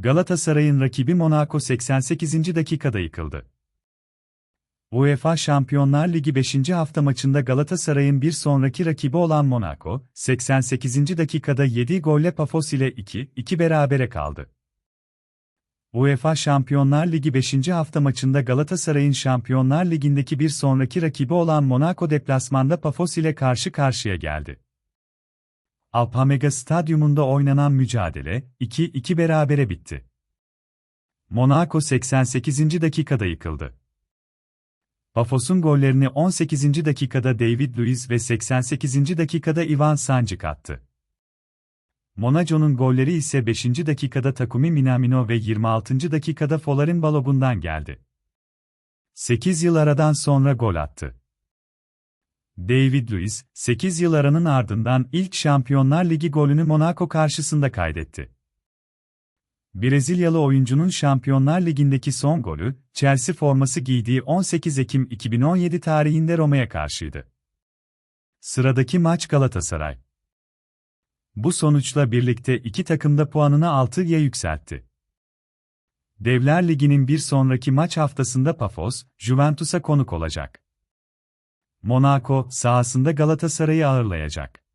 Galatasaray'ın rakibi Monaco 88. dakikada yıkıldı. UEFA Şampiyonlar Ligi 5. hafta maçında Galatasaray'ın bir sonraki rakibi olan Monaco, 88. dakikada 7 golle Pafos ile 2-2 berabere kaldı. UEFA Şampiyonlar Ligi 5. hafta maçında Galatasaray'ın Şampiyonlar Ligi'ndeki bir sonraki rakibi olan Monaco deplasmanda Pafos ile karşı karşıya geldi. Alpamega Stadyumunda oynanan mücadele 2-2 berabere bitti. Monaco 88. dakikada yıkıldı. Pafos'un gollerini 18. dakikada David Luiz ve 88. dakikada Ivan Sancık attı. Monaco'nun golleri ise 5. dakikada Takumi Minamino ve 26. dakikada Folarin Balogun'dan geldi. 8 yıl aradan sonra gol attı. David Luiz, 8 yıl aranın ardından ilk Şampiyonlar Ligi golünü Monaco karşısında kaydetti. Brezilyalı oyuncunun Şampiyonlar Ligi'ndeki son golü, Chelsea forması giydiği 18 Ekim 2017 tarihinde Roma'ya karşıydı. Sıradaki maç Galatasaray. Bu sonuçla birlikte iki takım da puanını 6'ya yükseltti. Devler Ligi'nin bir sonraki maç haftasında Pafos, Juventus'a konuk olacak. Monaco, sahasında Galatasaray'ı ağırlayacak.